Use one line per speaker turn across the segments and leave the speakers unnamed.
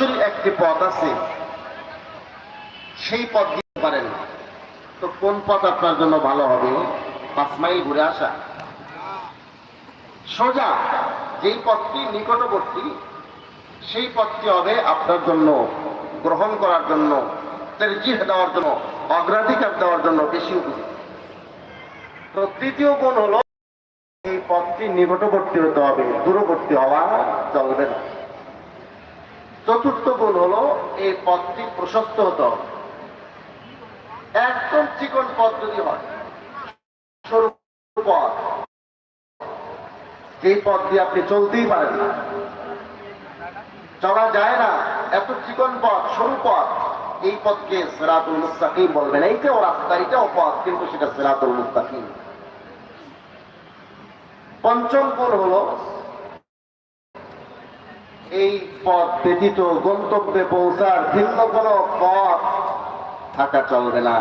একটি পথ আছে। সেই পথ দিতে পারেন। তো কোন পথ আপনার জন্য ভালো হবে? পাঁচ মাইল ঘুরে আসা। সোজা, যেই পথটি নিকটবর্তী, সেই পথটি হবে আপনার জন্য, গ্রহণ করার জন্য, তেরজিহ দেওয়ার জন্য, অগ্রাধিকার দেওয়ার জন্য বেশি উপযুক্ত। তো তৃতীয় গুণ হলো, এই পথটি নিকটবর্তী হতে হবে, দূরবর্তী হওয়া চলবে না। চতুর্থ গুণ হলো এই পথটি প্রশস্ত হতে। হবে একদম চিকন পথ যদি হয়, সরু পথ যেই পথ দিয়ে আপনি চলতেই পারেন না। চলা যায় না, এত চিকন পথ সরু পথ এই পথকে সেরাতুল মুস্তাকিম বলবেন। এইটাও রাস্তা এইটাও পথ কিন্তু সেটা সেরাতুল মুস্তাকিম। পঞ্চম গুণ হলো এই পথ ব্যতীত গন্তব্যে পৌঁছার ভিন্ন কোনো পথ থাকা চলবে না।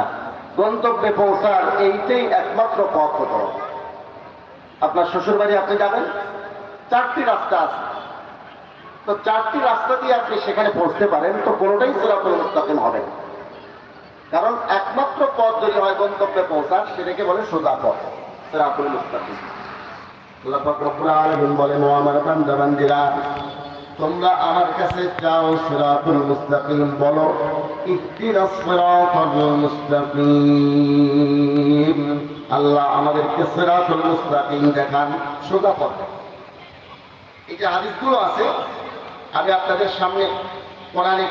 গন্তব্যে পৌঁছার এইটাই একমাত্র পথ হতো আপনার শ্বশুর বাড়ি আপনি যাবেন? চারটি রাস্তা আছে। তো চারটি রাস্তা দিয়ে আপনি সেখানে পৌঁছতে পারেন, তো কোনোটাই সিরাতুল মুস্তাকিম হবে কারণ একমাত্র পথ যদি হয় গন্তব্যে পৌঁছার, সেটাকে বলে সোজা পথ, সিরাতুল মুস্তাকিম। আল্লাহ আলামিন তোমরা আমার কাছে চাও সিরাতুল মুস্তাকিম, বলো ইহদিনাস সিরাতাল মুস্তাকিম। আল্লাহ আমাদেরকে সিরাতুল মুস্তাকিম দেখান, সোজা পথ। এই যে হাদিসগুলো আছে, আমি আপনাদের সামনে কোরআনে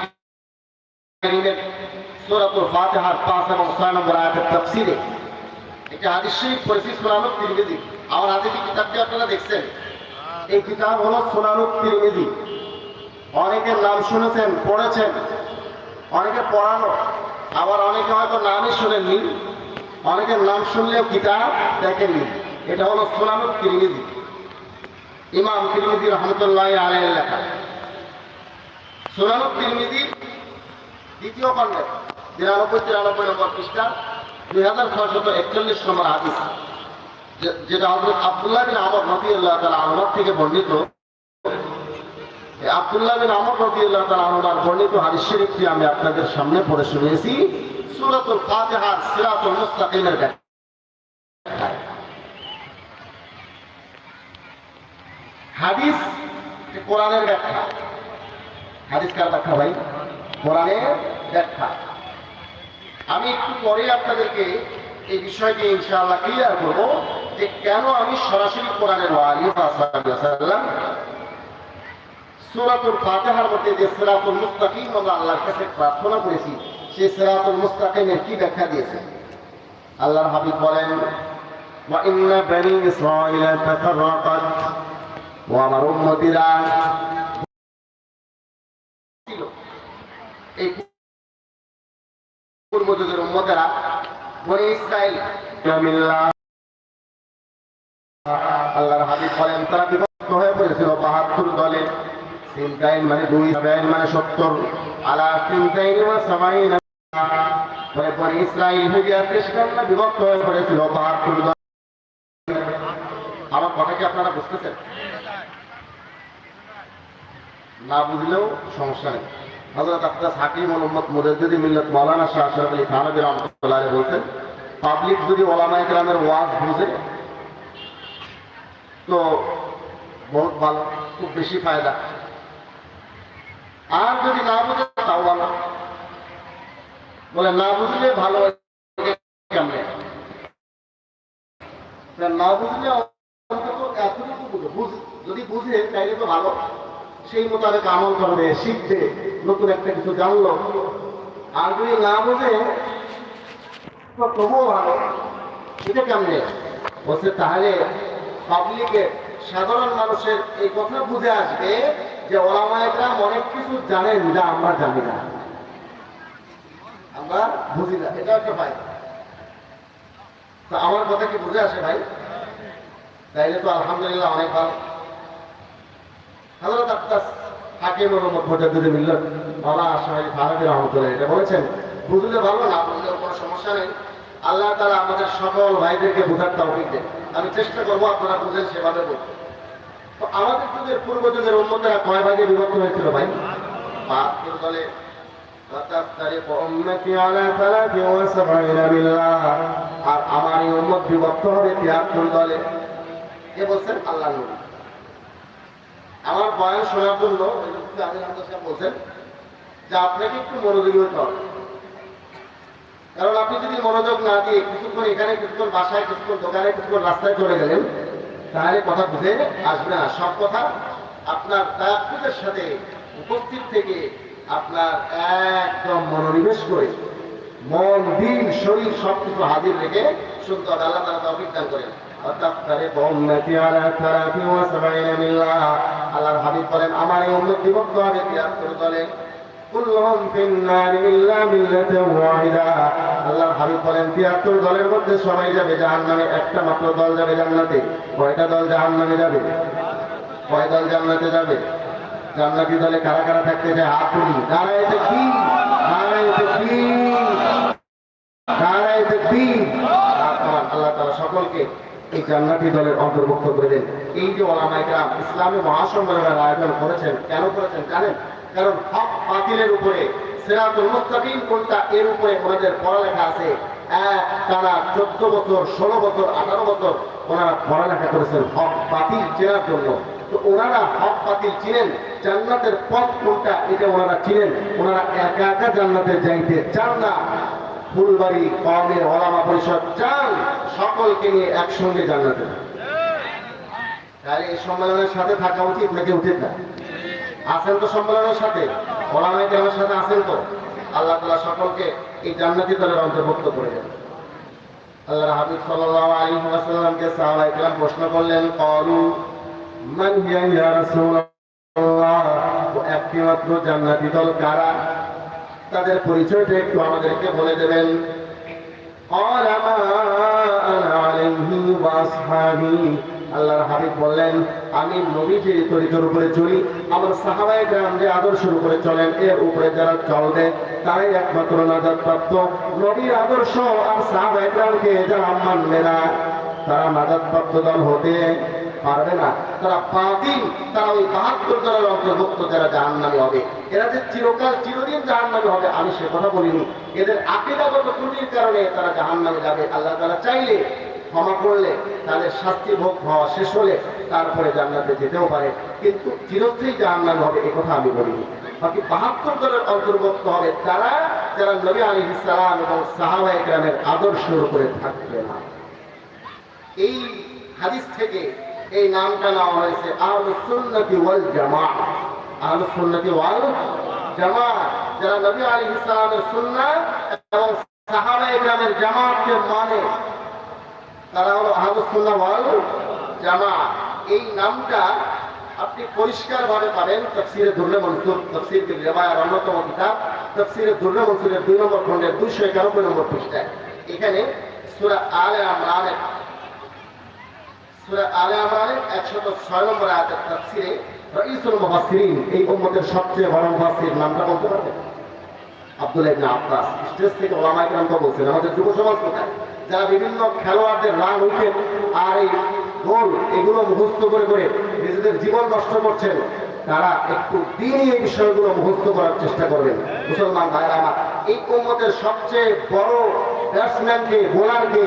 কারীমের সূরাতুল ফাতিহার 5 এবং 6 নম্বর আয়াতের তাফসীরে এটা হাদিস শরীফ পড়েছি সুনানুত তিরমিজি। আমার হাতে কিতাবটি আপনারা দেখছেন? এই কিতাব হলো সুনানুত তিরমিজি। অনেকের নাম শুনেছেন, পড়েছেন। অনেকে পড়ানো। আবার অনেকে হয়তো নামই শুনেননি। অনেকের নাম শুনলেও কিতাব দেখেননি। এটা হলো সুনানুত তিরমিজি। ইমাম তিরমিজি রহমতুল্লাহ আলাইয়ের লেখা। সুনানুত তিরমিজি দ্বিতীয় খণ্ডে, তিরানব্বই তিরানব্বই নম্বর পৃষ্ঠা, দুই হাজার ছয়শত একচল্লিশ নম্বর হাদিস যেটা হজরত আব্দুল্লাহ বিন আমর নবী আল্লাহ তালা থেকে বর্ণিত। আমি একটু পরে আপনাদেরকে এই বিষয়টি ইনশাআল্লাহ ক্লিয়ার করব যে কেন আমি সরাসরি কোরআনের সুরাতুল ফাতিহার মধ্যে যে সিরাতুল মুস্তাকিম আমরা আল্লাহর কাছে প্রার্থনা করেছি, সেই সিরাতুল মুস্তাকিমের কি ব্যাখ্যা দিয়েছে? আল্লাহর হাবিব বলেন বানি ইসরাঈলা তাফাররাকাত ও আমার উম্মতিরা পূর্বযুগের উম্মতেরা আল্লাহর হাবিব বলেন, তারা বিভক্ত হয়ে পড়েছিল বাহাত্তর দলে মানে মানে পাবলিক যদি ওলামায়ে কেরামের ওয়াজ বুঝে তো বহুত ভালো খুব বেশি ফায়দা। আর যদি না বুঝে, তাও ভালো। বলে, না বুঝলে ভালো না বুঝলে এতটুকু যদি বুঝে, তাইলে তো ভালো। সেই মোতাবেক আমল করবে শিখবে নতুন একটা কিছু জানলো। আর যদি না বুঝে তবুও ভালো। এটা কেমনে? বলছে, তাহলে পাবলিকে সাধারণ মানুষের এই কথা বুঝে আসবে যে ওলামায়করা অনেক কিছু জানেন যা আমরা জানি না। আমরা বুঝি না এটা একটা ফায়দা তো আমার কথা কি বুঝে আসে ভাই? তাইলে তো আলহামদুলিল্লাহ অনেক ভালো। আব্বাস হাকিম মোহাম্মদ আশরাফ আলী থানভী রাহমাতুল্লাহ এটা বলেছেন, বুঝলে ভালো, না কোনো সমস্যা নেই। আল্লাহ তাআলা আমাদের সকল ভাইদেরকে বোঝার তৌফিক আমি চেষ্টা করব আপনারা বুঝেন সেভাবে বলতে। তো আমাদের যুগের পূর্বযুগের উন্মতরা কয় ভাগে বিভক্ত হয়েছিল ভাই? দলে বলছেন? আল্লাহ আমার জন্য যে আপনাকে একটু কারণ আপনি যদি মনোযোগ না দিয়ে কিছুক্ষণ এখানে, কিছুক্ষণ বাসায়, কিছুক্ষণ দোকানে, কিছুক্ষণ রাস্তায় চলে গেলেন তাহলে কথা বুঝে আসবে না। সব কথা আপনার তায়াকুদের সাথে উপস্থিত থেকে আপনার একদম মনোনিবেশ করে মন, দিন, শরীর সবকিছু হাজির রেখে সুন্দর আল্লাহ তারা তফিক দান করেন। আমার এই উন্নত আল্লাহর হাবিব বলেন, তিয়াত্তর দলের মধ্যে সবাই যাবে, জাহান্নামে একটা মাত্র দল যাবে জান্নাতে। কয়টা দল জাহান্নামে যাবে? কয় দল জান্নাতে যাবে? জান্নাতি দলে কারা কারা থাকতে চায় হাত তুলি। নারায় কি? নারায় কি? নারায় কি? আল্লাহ তাআলা সকলকে এই জান্নাতি দলের অন্তর্ভুক্ত করে দেন। এই যে ওলামাইকরাম ইসলামী মহাসম্মেলনের আয়োজন করেছেন, কেন করেছেন জানেন? কারণ হক বাতিলের উপরে মুস্তাকিম কোনটা? এর উপরে ওনাদের পড়ালেখা আছে। টানা চোদ্দ বছর, ষোলো বছর, আঠারো বছর ওনারা পড়ালেখা করেছেন। হক বাতিল চেনার জন্য। তো ওনারা হক বাতিল চিনেন। জান্নাতের পথ কোনটা? এটা ওনারা চিনেন। ওনারা একা একা জান্নাতে যাইতে চান না। ফুলবাড়ি কমের ওলামা পরিষদ চান সকলকে নিয়ে একসঙ্গে জান্নাতে। তাহলে এই সম্মেলনের সাথে থাকা উচিত নাকি উচিত না? আছেন তো সম্মেলনের সাথে ওলামাই কেরামের সাথে আছেন তো আল্লাহ তালা সকলকে এই জান্নাতি দলের অন্তর্ভুক্ত করে দেন আল্লাহ হাবিব সাল্লাল্লাহু আলাইহি ওয়াসাল্লামকে সাহাবায়ে কেরাম প্রশ্ন করলেন ক্বালু মান হিয়া ইয়া রাসূলুল্লাহ ও একটি মাত্র জান্নাতি দল কারা তাদের পরিচয়টা একটু আমাদেরকে বলে দেবেন قال ما أنا عليه وأصحابي আল্লাহর হাবিব বললেন, আমি নবীজির তরিকার উপরে চলি আমার সাহাবায়ে গ্রাম যে আদর্শের উপরে চলেন, এর উপরে যারা চলবে তারাই একমাত্র নাজাত প্রাপ্ত নবীর আদর্শ আর সাহাবায়ে গ্রামকে যারা মানবে না, তারা নাজাত প্রাপ্ত দল হতে পারবে না। তারা বাতিল, তারা ওই বাহাত্তর দলের অন্তর্ভুক্ত, যারা জাহান্নামী হবে। এরা যে চিরকাল, চিরদিন জাহান্নামী হবে, আমি সে কথা বলিনি। এদের আকিদাগত ত্রুটির কারণে তারা জাহান্নামে যাবে। আল্লাহ তারা চাইলে ক্ষমা করলে তাদের শাস্তি ভোগ হওয়া শেষ হলে তারপরে জান্নাতে যেতেও পারে। কিন্তু চিরস্থায়ী জাহান্নামী হবে এ কথা আমি বলিনি। বাকি বাহাত্তর দলের অন্তর্ভুক্ত হবে তারা যারা নবী আলী ইসলাম এবং সাহাবা গ্রামের আদর্শের উপরে থাকবে না। এই হাদিস থেকে এই নামটা নেওয়া হয়েছে আহলুস সুন্নতি ওয়াল জামাত আহলুস সুন্নতি ওয়াল জামাত যারা নবী আলী সালামের সুন্নাহ এবং সাহাবায়ে গ্রামের জামাতকে মানে তারা হলো সুন্নাহ ওয়াল জামাত এই নামটা আপনি পরিষ্কারভাবে পাবেন তফসিরে দুর্লে মনসুর তফসির রিওয়ায়ার অন্যতম কিতাব। তফসিরে দুর্লে মনসুরের দুই নম্বর খণ্ডের দুইশো একানব্বই নম্বর পৃষ্ঠায়। এখানে সূরা আলে ইমরানের সূরা আলে ইমরানের 106 নম্বর আয়াতের তাফসীরে রাইসুল মুফাসসিরিন, এই উম্মতের সবচেয়ে বড় মুফাসসির নামটা বলতে পারবেন? আব্দুল্লাহ ইবনে আব্বাস। স্টেজ থেকে ওলামা বলছেন, আমাদের যুব সমাজ কোথায়? যারা বিভিন্ন খেলোয়াড়দের রান উইকেট আর এই গোল এগুলো মুখস্থ করে করে নিজেদের জীবন নষ্ট করছেন, তারা একটু দিনই এই বিষয়গুলো মুখস্থ করার চেষ্টা করবেন। মুসলমান ভাইরা আমার, এই উম্মতের সবচেয়ে বড় ব্যাটসম্যানকে, বোলারকে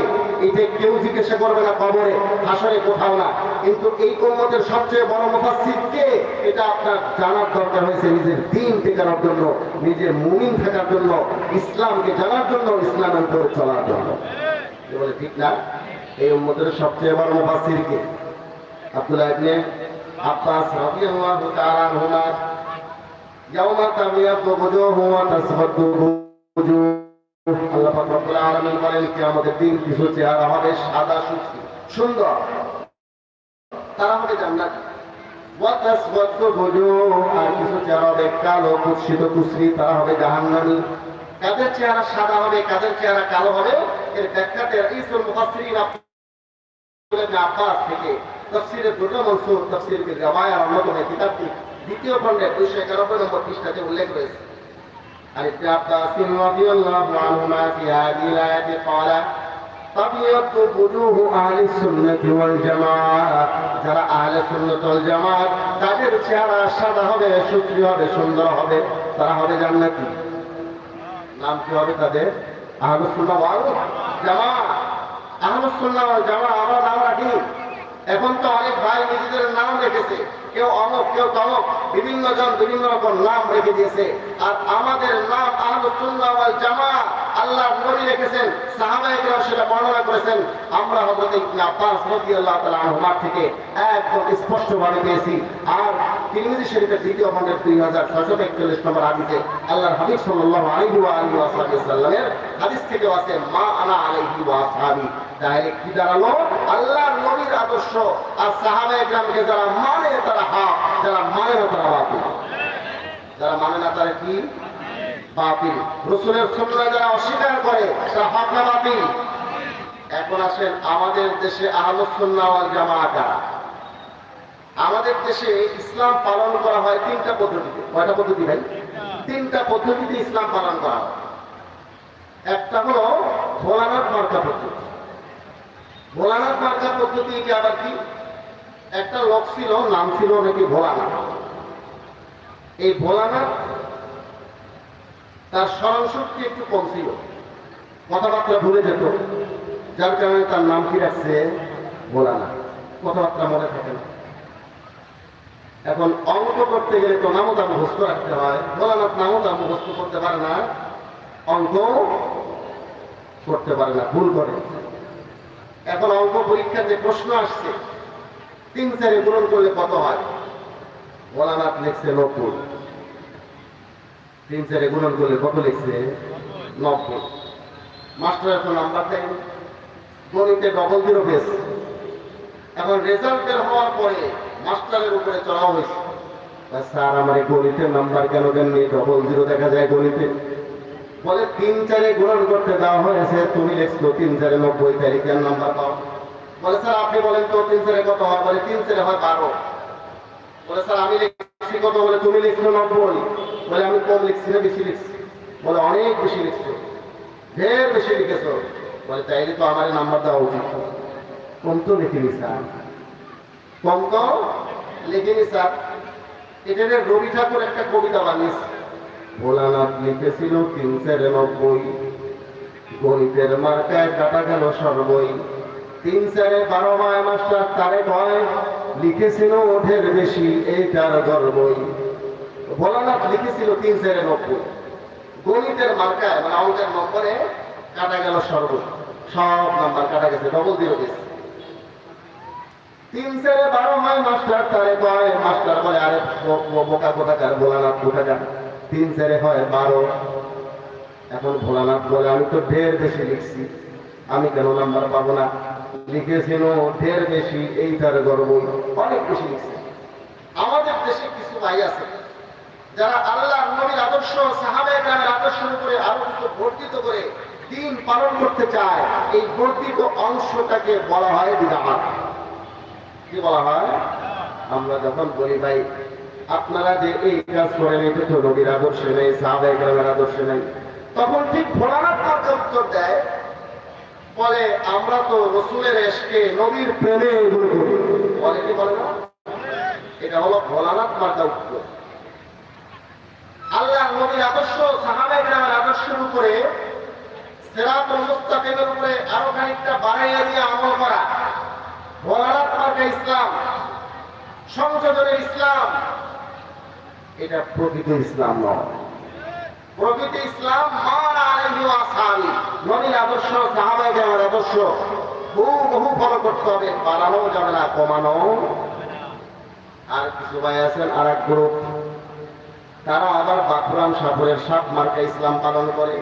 এটা কেউ জিজ্ঞাসা করবে না কবরে হাসরে কোথাও না। কিন্তু এই উম্মতের সবচেয়ে বড় মুফাসসিরকে এটা আপনার জানার দরকার হয়েছে নিজের দিন টেকানোর জন্য, নিজের মুমিন থাকার জন্য, ইসলামকে জানার জন্য, ইসলামের উপরে চলার জন্য। ঠিক না? এই উম্মতের সবচেয়ে বড় মুফাসসিরকে আব্দুল্লাহ ইবনে আব্বাস রাদিয়াল্লাহু তাআলা আনহুমা ইয়াওমা তাবিয়াদু ওজুহু ওয়া তাসফাদু ওজুহ। আল্লাহ রব্বুল আলামিন বলেন দিন সাদা সুন্দর। তারা জান্নাত। কাদের সাদা হবে, কাদের চেহারা কালো হবে? দুটো মনসুর নম্বর পৃষ্ঠাতে উল্লেখ রয়েছে। عن ابن عباس رضي الله عنهما في هذه الآية قال تبيض وجوه أهل السنة والجماعة যারা আহলে সুন্নাত ওয়াল জামাত তাদের চেহারা সাদা হবে সুশ্রী হবে সুন্দর হবে তারা হবে জান্নাতি নাম কি হবে তাদের আহমদুল্লাহ ওয়াল জামা আহমদুল্লাহ ওয়াল জামা আমরা নাম রাখি এখন তো অনেক ভাই নিজেদের নাম রেখেছে কেউ অমক কেউ তমক বিভিন্ন জন বিভিন্ন রকম নাম রেখে দিয়েছে। আর আমাদের নাম আহমদুল্লাহ জামা আল্লাহ নবী রেখেছেন সাহাবাহিকরাও সেটা বর্ণনা করেছেন। আমরা হজরত ইবনে আব্বাস রাদিয়াল্লাহু তাআলা আনহুমার থেকে একদম স্পষ্টভাবে পেয়েছি। আর তিরমিজি শরীফের দ্বিতীয় খণ্ডের দুই হাজার ছয়শো একচল্লিশ নম্বর হাদিসে আল্লাহর হাবিব সাল্লাল্লাহু আলাইহি ওয়া আলিহি ওয়াসাল্লামের হাদিস থেকে আছে, মা আনা আলাইহি ওয়া কি দাঁড়াল? আল্লাহর নবীর আদর্শ। আর সাহাবা একরামকে যারা মানে তারা হা যারা মানে না যারা মানে না, তারা কি? রসুলের যারা অস্বীকার করে, তারা হক এখন আসেন আমাদের দেশে আহমদ সুন্নাহ ওয়াল জামাআত কারা? আমাদের দেশে ইসলাম পালন করা হয় তিনটা পদ্ধতিতে। কয়টা পদ্ধতি ভাই? তিনটা পদ্ধতিতে ইসলাম পালন করা হয়। একটা হলো ভোলানাথ মার্কা পদ্ধতি। ভোলানাথ মার্কা পদ্ধতি আবার কি? একটা লোক ছিল, নাম ছিল নাকি ভোলানাথ। এই ভোলানাথ তার স্মরণ শক্তি একটু কম ছিল। কথাবার্তা ভুলে যেত। যার কারণে তার নাম কি রাখছে? ভোলানাথ। কথাবার্তা মনে থাকে না। এখন অঙ্ক করতে গেলে তো নামতা মুখস্থ রাখতে হয়। ভোলানাথ নামতা মুখস্থ করতে পারে না। অঙ্ক করতে পারে না, ভুল করে। এখন অঙ্ক পরীক্ষার যে প্রশ্ন আসছে, তিন চারে পূরণ করলে কত হয়? ভোলানাথ লিখছে নব্বই। তিন চারে গুণন করলে কত লিখছে? নব্বই। মাস্টার, এখন নাম্বার দেয় গণিতে ডবল জিরো পেয়েছে এখন রেজাল্ট বের হওয়ার পরে মাস্টারের উপরে চড়াও হয়েছে। স্যার, আমার গণিতের নাম্বার কেন দেননি? ডবল জিরো দেখা যায় গণিতে। বলে তিন চারে গুণন করতে দেওয়া হয়েছে, তুমি লিখছো তিন চারে নব্বই তারিখের নাম্বার পাও? বলে স্যার, আপনি বলেন তো তিন চারে কত হয়? বলে তিন চারে হয় বারো। বলে, স্যার, আমি লিখছি কত? বলে, তুমি লিখছো নব্বই। বলে, আমি কম লিখছি না, বেশি লিখছি। বলে, অনেক বেশি লিখছো। ঢের বেশি লিখেছো। বলে, তাইলে তো আমার নাম্বার দেওয়া উচিত কম তো লিখিনি, স্যার। কম তো লিখিনি, স্যার। এটা নিয়ে রবি ঠাকুর একটা কবিতা বানিয়েছে। ভোলানাথ লিখেছিল তিন চারে নব্বই গণিতের মার্কায় কাটা গেল সর্বই। তিন চারে বারো মায় মাস্টার, তারে কয় লিখেছিল ওঠের বেশি, এই তার গর্বই ভোলানাথ লিখেছিল তিন চারে নব্বই। গণিতের মার্কায় মানে অঙ্কের নম্বরে কাটা গেল সর্বই সব নাম্বার কাটা গেছে ডবল জিরো গেছে তিন চারে বারো মায় মাস্টার তারে কয়, মাস্টার বলে, আরে বোকা কোথাকার, ভোলানাথ কোথাকার? তিন চারে হয় বারো। এখন ভোলানাথ বলে, আমি তো ঢের বেশি লিখছি, আমি কেন নাম্বার পাবো না? লিখেছিল, ঢের বেশি এই তার গর্ব অনেক বেশি লিখছে। আমাদের দেশে কিছু ভাই আছে, যারা আল্লাহ নবীর আদর্শ, সাহাবায়ে গ্রামের আদর্শের উপরে আরও কিছু বর্ধিত করে দিন পালন করতে চায়, এই বর্ধিত অংশটাকে বলা হয় বিধান কি বলা হয়? আমরা যখন বলি, ভাই, আপনারা যে এই কাজ করেন, এটা তো নবীর আদর্শে নেই, সাহাবায়ে গ্রামের আদর্শে নেই। তখন ঠিক ভোলানাথ উত্তর দেয় বলে আমরা তো রসুলের এসকে নবীর প্রেমে বলে কি বলে না? এটা হলো ভোলানাথ মার্কা উত্তর। আল্লাহ নবীর আদর্শ, সাহাবায়ে গ্রামের আদর্শের উপরে উপরে আরও খানিকটা বাড়াইয়া দিয়ে আমল করা। ভোলানাথ মার্কা ইসলাম, সংযোজনের ইসলাম, এটা প্রকৃত ইসলাম নয়। প্রকৃত ইসলাম মান আলাইহি আসহাবি নবীর আদর্শ, সাহাবায়ে কেরামের আদর্শ। বহু বহু ফলো করতে হবে, বাড়ানো যাবে না, কমানো। আর কিছু ভাই আছেন আর এক গ্রুপ তারা আবার বাকুরাম সাপুরের সাত মার্কা ইসলাম পালন করে।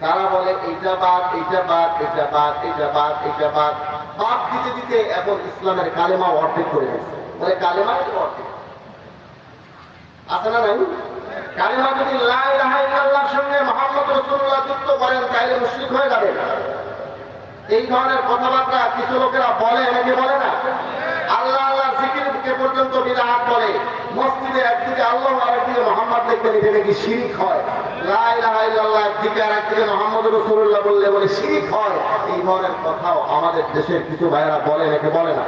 তারা বলে, এইটা বাদ এইটা বাদ এইটা বাদ এইটা বাদ এইটা বাদ। বাদ দিতে দিতে এখন ইসলামের কালেমা অর্ধেক করে দিচ্ছে বলে কালেমা অর্ধেক। আছে না নাই? কালেমা যদি লা সঙ্গে মুহাম্মদ রাসূলুল্লাহ যুক্ত করেন তাহলে মুশরিক হয়ে যাবে। এই ধরনের কথাবার্তা কিছু লোকেরা বলে নাকি বলে না। আল্লাহ আল্লাহ জিকিরকে পর্যন্ত বিরাট বলে। মসজিদে একদিকে আল্লাহ আর একদিকে মোহাম্মদ দেখবেন এটা নাকি শিরিক হয়। একদিকে আর একদিকে মোহাম্মদ রাসূলুল্লাহ বললে বলে শিরিক হয়। এই ধরনের কথাও আমাদের দেশের কিছু ভাইয়েরা বলে নাকি বলে না।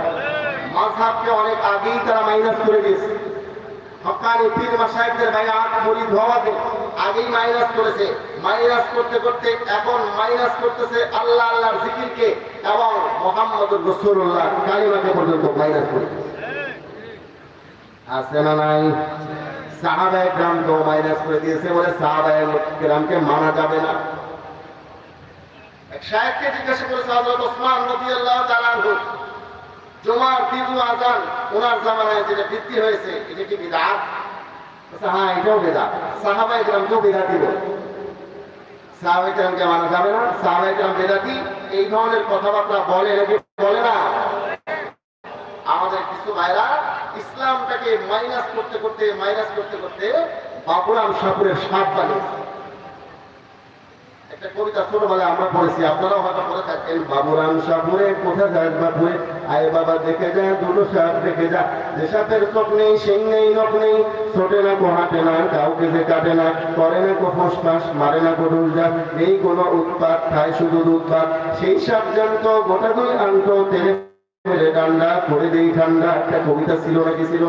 মাযহাবকে অনেক আগেই তারা মাইনাস করে দিয়েছে। হকানি পীর হওয়াতে আগেই মাইনাস করেছে। মাইনাস করতে করতে এখন মাইনাস করতেছে আল্লাহ আল্লাহর জিকিরকে এবং মোহাম্মদ রসুল্লাহ কালিমাকে পর্যন্ত মাইনাস আছে না নাই? সাহাবায় গ্রাম তো মাইনাস করে দিয়েছে বলে সাহাবায় গ্রামকে মানা যাবে না। এক সাহেবকে জিজ্ঞাসা করেছে ওসমান আনহু জুমার দ্বিতীয় আজান ওনার জামানায় যেটা বৃদ্ধি হয়েছে এটা কি বিদআত বলছে, হ্যাঁ এটাও বিদআত সাহাবায়ে কেরামকেও বিদআতি বলে। কেরামকে মানা যাবে না? সাহাবায়ে কেরাম বিদআতি এই ধরনের কথাবার্তা বলে বলে না। আমাদের কিছু ভাইরা ইসলামটাকে মাইনাস করতে করতে মাইনাস করতে করতে বাবুরাম সাপুরের সাপ বানিয়েছে। একটা কবিতা চোখ নেই নখ উৎপাত খায় শুধু উৎপাত সেই সাপ জানত, গোটা দুই আনতো তেলে ডান্ডা, করে দেই ঠান্ডা। একটা কবিতা ছিল নাকি ছিল?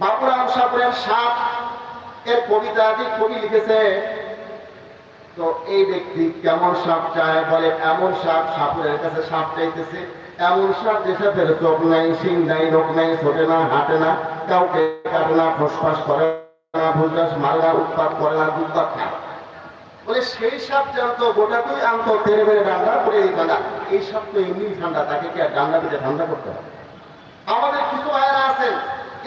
বাবুরাম সাপুরের সাপ এর কবিতা যে কবি লিখেছে তো এই ব্যক্তি কেমন সাপ চায় বলে, এমন সাপ সাপুরের কাছে সাপ চাইতেছে। এমন সাপ যে সাপের চোখ নাই, শিং নাই নখ নাই, ছোটে না, হাঁটে না, কাউকে কাটে না ফসফাস করে না ভুলদাস মারে উৎপাত করে না, দুধপাত খায় বলে, সেই সাপ জানতো গোটা তুই আনতো তেরে বেড়ে ডান্ডা করে এই ঠান্ডা এই সাপ তো এমনি ঠান্ডা, তাকে কি আর ডান্ডা দিতে ঠান্ডা করতে হবে? আমাদের কিছু আয়না আছেন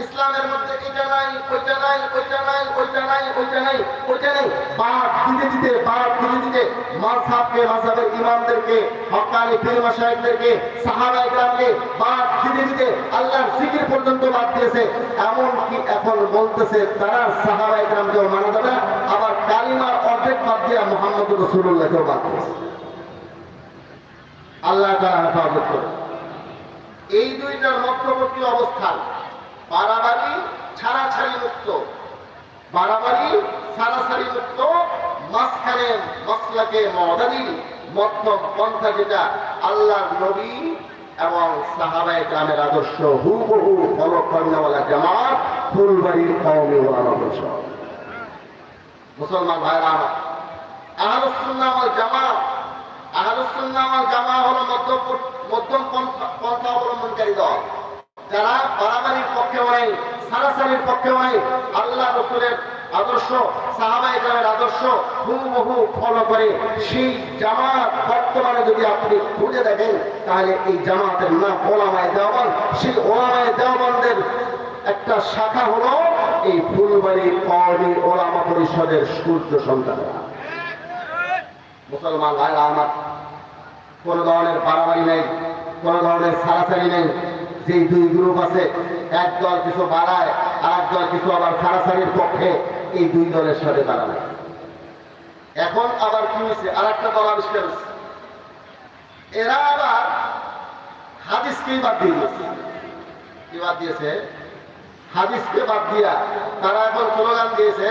ইসলামের মধ্যে এটা নাই, ওইটা নাই ওইটা নাই ওইটা নাই ওইটা নাই ওইটা নাই। বাদ দিতে দিতে বাদ দিতে দিতে মাযহাবকে মাযহাবের ইমামদেরকে হক্কানি পীর মাশায়েখদেরকে সাহাবা ইকরামকে বাদ দিতে দিতে আল্লাহর জিকির পর্যন্ত বাদ দিয়েছে। এমন কি এখন বলতেছে, তারা সাহাবা ইকরামকেও মানা যাবে আবার কালিমার অর্ধেক বাদ দিয়ে মুহাম্মদ রাসূলুল্লাহকেও বাদ দিয়েছে। আল্লাহ তাআলা হেফাজত করে এই দুইটার মধ্যবর্তী অবস্থান বাড়াবাড়ি, ছাড়াছাড়ি মুক্ত। বাড়াবাড়ি, ছাড়াছাড়ি মুক্ত, মাঝখানে মশলাকে মদাদি মধ্যম পন্থা যেটা আল্লাহ নবী এবং সাহাবায়ে গ্রামের আদর্শ হুবহু ফলো জামাত, ফুলবাড়ির ওলামা পরিষদ মুসলমান ভাইরা আমার ওয়াল জামাত ওয়াল জামাত হলো মধ্যম মধ্যম পন্থা অবলম্বনকারী দল। যারা বাড়াবাড়ির পক্ষেও নাই, সারাসারির পক্ষেও নাই, আল্লাহ রসুলের আদর্শ সাহাবা ইকরামের আদর্শ হুবহু ফলো করে। সেই জামাত বর্তমানে যদি আপনি খুঁজে দেখেন, তাহলে এই জামাতের নাম ওলামায় দেওয়ান সেই ওলামায় দেওয়ানদের একটা শাখা হলো এই ফুলবাড়ি কওমি ওলামা পরিষদের সূর্য সন্তানেরা। মুসলমান ভাইরা আমার, কোন ধরনের বাড়াবাড়ি নেই, কোন ধরনের সারাসারি নেই। যে দুই গ্রুপ আছে, এক দল কিছু বাড়ায় আর এক দল কিছু আবার সারাসারির পক্ষে এই দুই দলের সাথে দাঁড়াবে এখন আবার কি হয়েছে? আর একটা দল আবিষ্কার হচ্ছে এরা আবার হাদিসকেই বাদ দিয়ে দিয়েছে। কি বাদ দিয়েছে? হাদিসকে বাদ দিয়া তারা এখন স্লোগান দিয়েছে,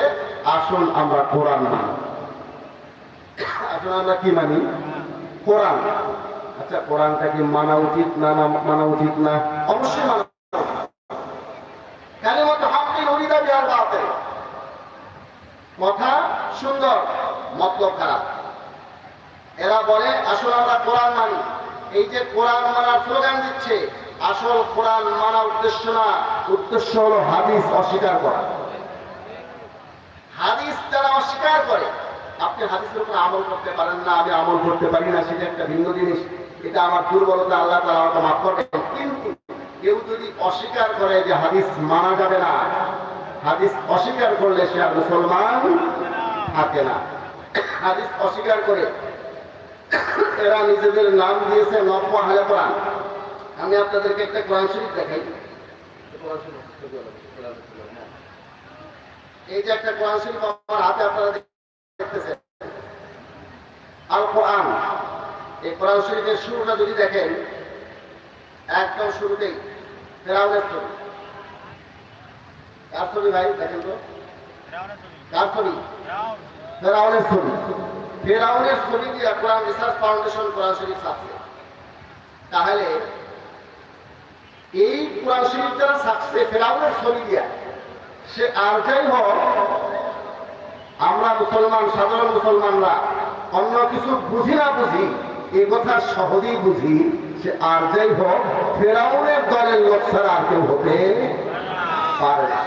আসুন আমরা কোরআন মানি। আসুন আমরা কি মানি? কোরআন। আচ্ছা কোরআনটা কি মানা উচিত না না মানা উচিত না? অবশ্যই মানা কথা সুন্দর, মতলব খারাপ। এরা বলে, আসল আমরা কোরআন মানি। এই যে কোরআন মানার স্লোগান দিচ্ছে, আসল কোরআন মানা উদ্দেশ্য না, উদ্দেশ্য হলো হাদিস অস্বীকার করা। হাদিস যারা অস্বীকার করে। আপনি হাদিসের উপর আমল করতে পারেন না, আমি আমল করতে পারি না, সেটা একটা ভিন্ন জিনিস। এটা আমার দুর্বলতা আল্লাহ তালা আমাকে মাফ করবেন কিন্তু কেউ যদি অস্বীকার করে যে হাদিস মানা যাবে না, হাদিস অস্বীকার করলে সে আর মুসলমান থাকে না। হাদিস অস্বীকার করে এরা নিজেদের নাম দিয়েছে নব্য হালে কোরআন। আমি আপনাদেরকে একটা কোরআন শরীফ দেখাই। এই যে একটা কোরআন শরীফ আমার হাতে আপনারা দেখতেছেন। আল কোরআন এই কোরআন শরীফের শুরুটা যদি দেখেন, একদম শুরুতেই ফেরাউনের ছবি। কার ছবি ভাই, দেখেন তো? কার ছবি? ফেরাউনের ছবি। ফেরাউনের ছবি দিয়ে কোরআন রিসার্চ ফাউন্ডেশন, কোরআন শরীফ ছাপছে। তাহলে এই কোরআন শরীফ যারা ছাপছে ফেরাউনের ছবি দিয়া, সে আর যাই হোক, আমরা মুসলমান, সাধারণ মুসলমানরা অন্য কিছু বুঝি না বুঝি এ কথা সহজেই বুঝি সে আর যাই হোক, ফেরাউনের দলের লোক ছাড়া আর কেউ হতে পারে না।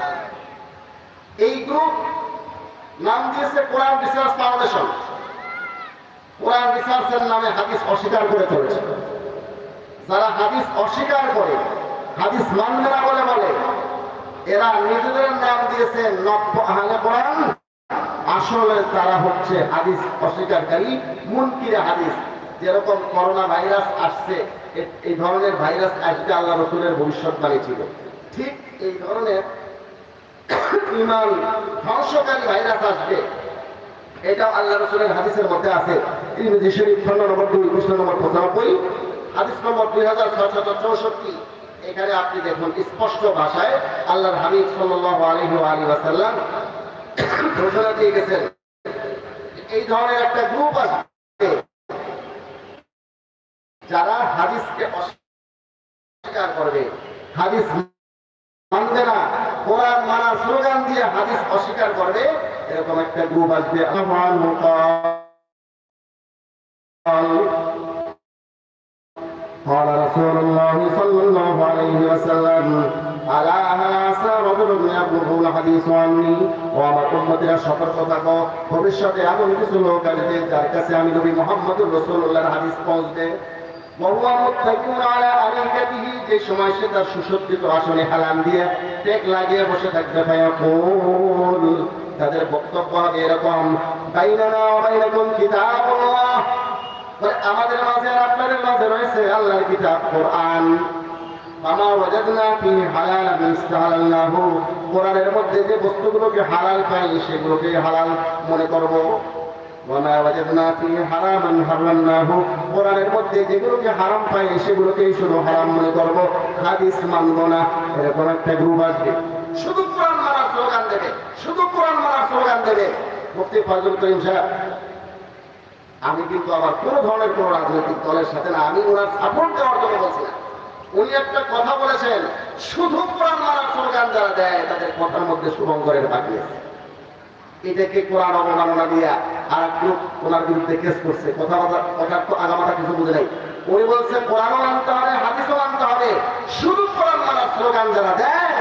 এই গ্রুপ নাম দিয়েছে কোরআন রিসার্চ ফাউন্ডেশন। কোরআন রিসার্চের নামে হাদিস অস্বীকার করে চলেছে। যারা হাদিস অস্বীকার করে, হাদিস মানবে না বলে বলে, এরা নিজেদের নাম দিয়েছে নব্য আহলে কোরআন। আসলে তারা হচ্ছে হাদিস অস্বীকারী, মুনকিরে হাদিস। যেরকম করোনা ভাইরাস আসছে এই ধরনের ভাইরাস আসবে আল্লাহ রসুলের ভবিষ্যৎবাণী ছিল। ঠিক এই ধরনের ইমান ধ্বংসকারী ভাইরাস আসবে। এটাও আল্লাহ রসুলের হাদিসের মধ্যে আছে। নম্বর দুই কৃষ্ণ নম্বর পঁচানব্বই। হাদিস নম্বর দুই হাজার ছয়শত চৌষট্টি। এখানে আপনি দেখুন, স্পষ্ট ভাষায় আল্লাহর হাবিব সাল্লাহ আলহি আলী ওয়াসাল্লাম ঘোষণা দিয়ে গেছেন। এই ধরনের একটা গ্রুপ আছে যারা হাদিসকে অস্বীকার করবে হাদিস মানবে না কোরআন মানার স্লোগান দিয়ে হাদিস অস্বীকার করবে এরকম একটা গ্রুপ আসবে আহ্বান قال رسول الله صلى الله عليه وسلم ألا هذا رجل يبلغ الحديث عني وأمر উম্মতেরা সতর্ক থাকো ভবিষ্যতে এমন কিছু লোক আসবে যার কাছে আমি নবী মোহাম্মদুর রসুল্লাহর হাদিস পৌঁছবে যে সময় সে তার সুসজ্জিত আসনে হালাম দিয়ে টেক লাগিয়ে বসে তাদের বক্তব্য এরকম আমাদের মাঝে আপনাদের মাঝে রয়েছে আল্লাহর কিতাব, কোরআন। আমা ওয়াজাদনা ফি হালালান ইস্তাহালাল্লাহু। কোরআনের মধ্যে যে বস্তুগুলোকে হালাল পাই সেগুলোকে হালাল মনে করব। আমি কিন্তু আবার কোন ধরনের কোন রাজনৈতিক দলের সাথে না, আমি ওনার সাপোর্ট দেওয়ার জন্য বলছি না। উনি একটা কথা বলেছেন, শুধু কোরআন মারার স্লোগান যারা দেয়, তাদের কথার মধ্যে শুভঙ্করের বাকি এটাকে কোরআন অবমাননা দিয়া আর এক গ্রুপ ওনার বিরুদ্ধে কেস করছে। কথা কথার তো আগামাতা কিছু বুঝে নাই। উনি বলছে, কোরআনও মানতে হবে, হাদিসও মানতে হবে। শুধু কোরআন মারার স্লোগান যারা দেয়,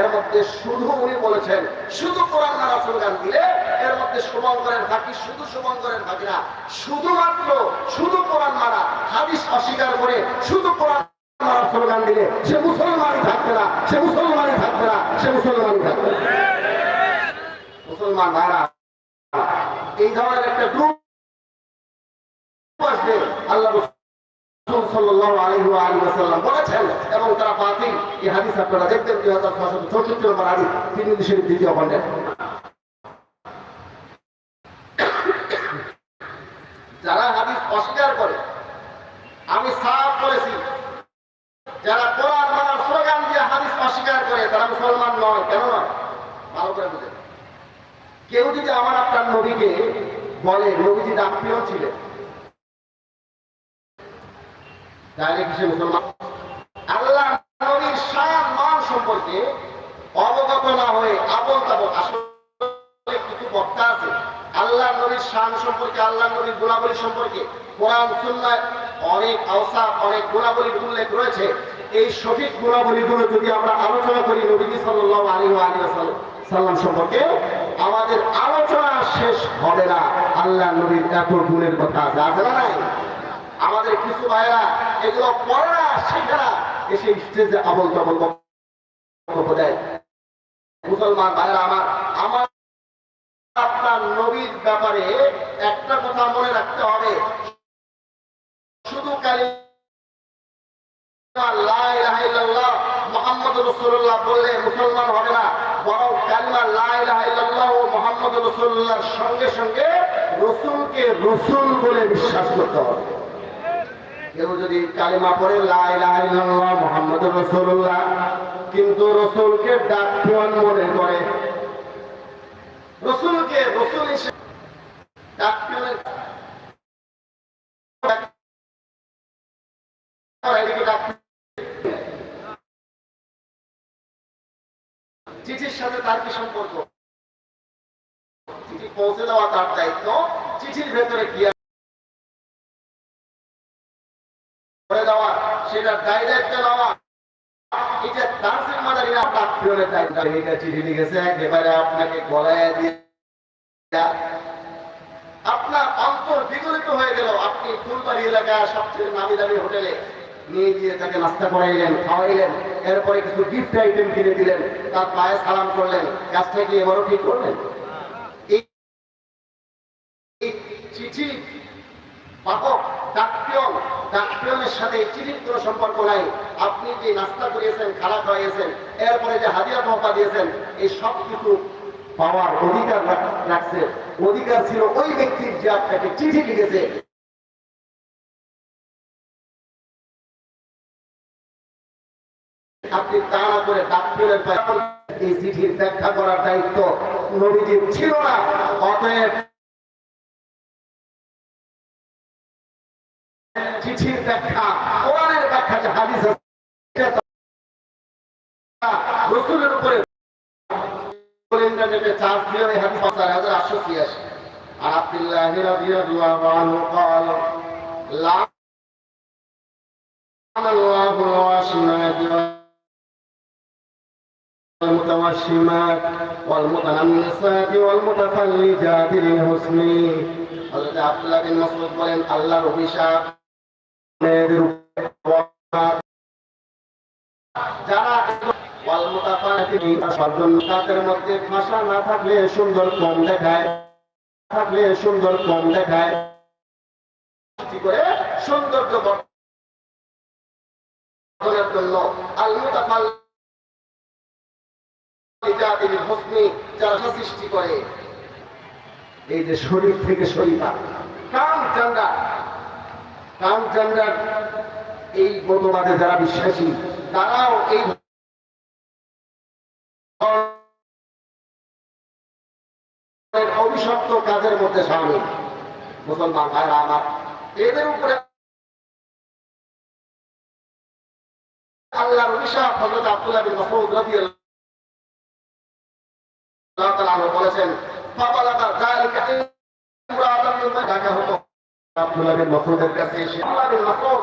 এর মধ্যে শুধু উনি বলেছেন, শুধু কোরআন মারার স্লোগান দিলে এর মধ্যে শুভঙ্করের ফাঁকি, শুধু শুভঙ্করের ফাঁকি না, শুধুমাত্র শুধু কোরআন মারা হাদিস অস্বীকার করে শুধু কোরআন মারার স্লোগান দিলে সে মুসলমানই থাকবে না, সে মুসলমানই থাকবে না, সে মুসলমানই থাকবে না। মুসলমান ভাইরা, এই ধরনের একটা গ্রুপ আসবে, আল্লাহ বলেছেন, এবং তারা বাতিল। এই হাদিস আপনারা দেখবেন 2664 নম্বর হাদিস তিরমিজি শরীফ দ্বিতীয় খণ্ডে। যারা কোরআন স্লোগান দিয়ে হাদিস অস্বীকার করে, তারা মুসলমান নয়, কেন নয়? ভালো করে বুঝেন। কেউ যদি আমার আপনার নবীকে বলে, নবীজি ডাকপ্রিয় ছিলেন। তাহলে কি সে মুসলমান? আল্লাহ নবীর শান মান সম্পর্কে অবগত না হয়ে আবল তাবল আসলে কিছু বক্তা আছে। আল্লাহ নবীর শান সম্পর্কে, আল্লাহ নবীর গুণাবলী সম্পর্কে কোরআন, সুন্নায় অনেক আওসা অনেক গুণাবলীর উল্লেখ রয়েছে। এই সঠিক গুণাবলীগুলো যদি আমরা আলোচনা করি নবীজি ওয়া আলিহি ওয়াসাল্লাম সাল্লাম সম্পর্কে আমাদের আলোচনা শেষ হবে না। আল্লাহ নবীর এত গুণের কথা আছে আছে না নাই? আমাদের কিছু ভাইরা এগুলো পড়ে না, শেখে না, এসে স্টেজে আবল তাবল দেয়। মুসলমান ভাইরা আমার আমার আপনার নবীর ব্যাপারে একটা কথা মনে রাখতে হবে। শুধু কালি মোহাম্মদ রসুল্লাহ বললে মুসলমান হবে না। বরং কালিমা লাইলাহ মোহাম্মদ রসুল্লাহর সঙ্গে সঙ্গে রসুলকে রসুল বলে বিশ্বাস করতে কেউ যদি কালিমা মোহাম্মদ রসুল্লাহ কিন্তু রসুলকে ডাক্তার মনে করে। রসুলকে রসুল হিসেবে ডাক্তারের চিঠির সাথে তার কি সম্পর্ক? চিঠি পৌঁছে দেওয়া তার দায়িত্ব। চিঠির ভেতরে কি করে দেওয়া সেটা ডাইরেক্ট দেওয়া এটা তানসির মাদারিরা ডাক্তারের দায়িত্ব। দিয়ে আপনার অন্তর বিগলিত হয়ে গেল। আপনি ফুলবাড়ি এলাকায় সবচেয়ে নামি দামি হোটেলে নিয়ে গিয়ে তাকে নাস্তা করাইলেন, খাওয়াইলেন, এরপরে কিছু গিফট আইটেম কিনে দিলেন, তার পায়ে সালাম করলেন এবারও ঠিক করলেন? চিঠি পাঠক সাথে চিঠির কোনো সম্পর্ক নাই। আপনি যে নাস্তা করিয়েছেন খারাপ খাওয়াইয়েছেন, এরপরে যে হাদিয়া তোহফা দিয়েছেন, এই সব কিছু পাওয়ার অধিকার রাখছে। অধিকার ছিল ওই ব্যক্তির যে আপনাকে চিঠি লিখেছে। আপনি তা না করে ডাক্তারের পায়ে এই চিঠির ব্যাখ্যা করার দায়িত্ব নবীজির ছিল না অতএব চিঠির ব্যাখ্যা কোরআনের ব্যাখ্যা যে হাদিস আছে, এটা রসুলের উপরে ইন্টারনেটে চার্জ দিয়ে এই হাদিস চার হাজার আটশো ছিয়াশি আর আব্দুল্লাহ রাদিয়াল্লাহু আনহু قال لعن الله الواشمات والمتوشمات والمتنمسات والمتفلجات للحسن হযরত আব্দুল্লাহ বিন মাসউদ বলেন আল্লাহর অভিশাপ মেয়েদের উপরে যারা তাদের মধ্যে ভাষা না থাকলে সুন্দর কম দেখায় থাকলে সুন্দর কম দেখায় কি করে সৌন্দর্য বর্ধনের জন্য আল মুতাফাল জাতির হোসনি যারা সৃষ্টি করে। এই যে শরীর থেকে কাম কাম এই যারা বিশ্বাসী, তারাও এই অভিশপ্ত কাজের মধ্যে সামিল। মুসলমান ভাইরা আমার, এদের উপরে আল্লাহর অভিশাপ হযরত আব্দুল্লাহ বিন মাসউদ রাদিয়াল্লাহু তাআলা বলেছেন ঢাকা হতো। আব্দুল্লাহ বিন কাছে এসে আব্দুল্লাহ বিন মাসউদ